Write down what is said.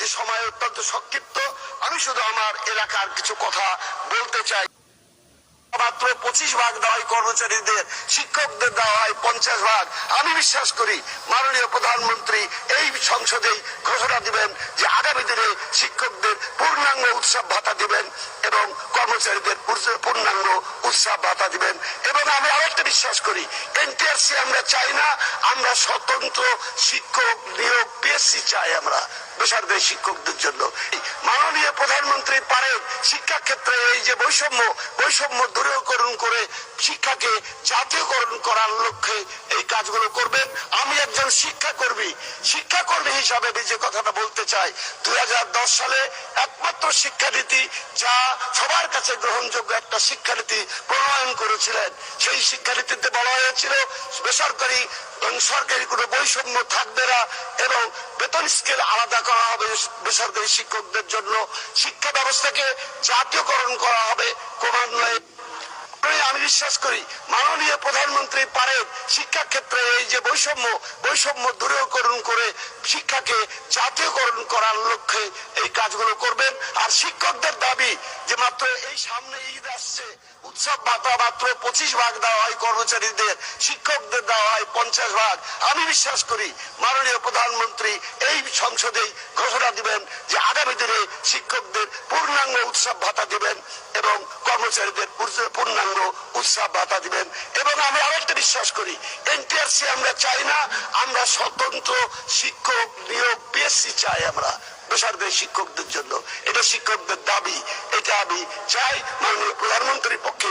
যে সময় অত্যন্ত সংক্ষিপ্ত। আমি শুধু আমার এলাকার কিছু কথা বলতে চাই। মাত্র পঁচিশ ভাগ দেওয়া হয় কর্মচারীদের, শিক্ষকদের দেওয়া হয় পঞ্চাশ ভাগ। আমি বিশ্বাস করি মাননীয় প্রধানমন্ত্রী এই সংসদেই ঘোষণা দিবেন যে আগামী দিনে শিক্ষকদের পূর্ণাঙ্গ উৎসব ভাতা দিবেন এবং কর্মচারীদের পূর্ণাঙ্গ উৎসব ভাতা দিবেন। এবং আমি আরেকটা বিশ্বাস করি, এনটিআরসি আমরা চাই না, আমরা স্বতন্ত্র শিক্ষক নিয়োগ পিএসসি চাই আমরা বেসরকারি শিক্ষকদের জন্য। মাননীয় প্রধানমন্ত্রী পারেন শিক্ষা ক্ষেত্রে এই যে বৈষম্য বৈষম্য দূরীকরণ করে শিক্ষাকে জাতীয়করণ করার লক্ষ্যে এই কাজগুলো করবেন। আমি শিক্ষাকর্মী হিসাবে যে কথাটা বলতে চাই, দুই সালে একমাত্র শিক্ষানীতি যা সবার কাছে গ্রহণযোগ্য একটা শিক্ষানীতি প্রণয়ন করেছিলেন। সেই শিক্ষানীতিতে বলা হয়েছিল, বেসরকারি সরকারি কোনো বৈষম্য থাকবে না এবং বেতন স্কেল আলাদা করা হবে বেসরকারি শিক্ষকদের জন্য। শিক্ষা ব্যবস্থাকে জাতীয়করণ করা হবে ক্রমান্বয়ে। আমি বিশ্বাস করি, মাননীয় প্রধানমন্ত্রী পারেন শিক্ষা ক্ষেত্রে এই যে বৈষম্য বৈষম্য দূরীকরণ করে শিক্ষাকে জাতীয়করণ করার লক্ষ্যে এই কাজগুলো করবেন। আর শিক্ষকদের দাবি যে মাত্র এই সামনে ঈদ আসছে, উৎসব ভাতা মাত্র পঁচিশ ভাগ দেওয়া হয় কর্মচারীদের, শিক্ষকদের দেওয়া হয় পঞ্চাশ ভাগ। আমি বিশ্বাস করি, মাননীয় প্রধানমন্ত্রী এই সংসদেই ঘোষণা দিবেন যে আগামী দিনে শিক্ষকদের পূর্ণাঙ্গ উৎসব ভাতা দিবেন এবং পূর্ণাঙ্গ উৎসাহ দিবেন। এবং বিশ্বাস করি এনটিআরসি আমরা চাই না, আমরা স্বতন্ত্র শিক্ষক নিয়োগ পিএসসি চাই আমরা, বেসরকারি শিক্ষকদের জন্য। এটা শিক্ষকদের দাবি, এটা আমি চাই মাননীয় প্রধানমন্ত্রীর পক্ষে।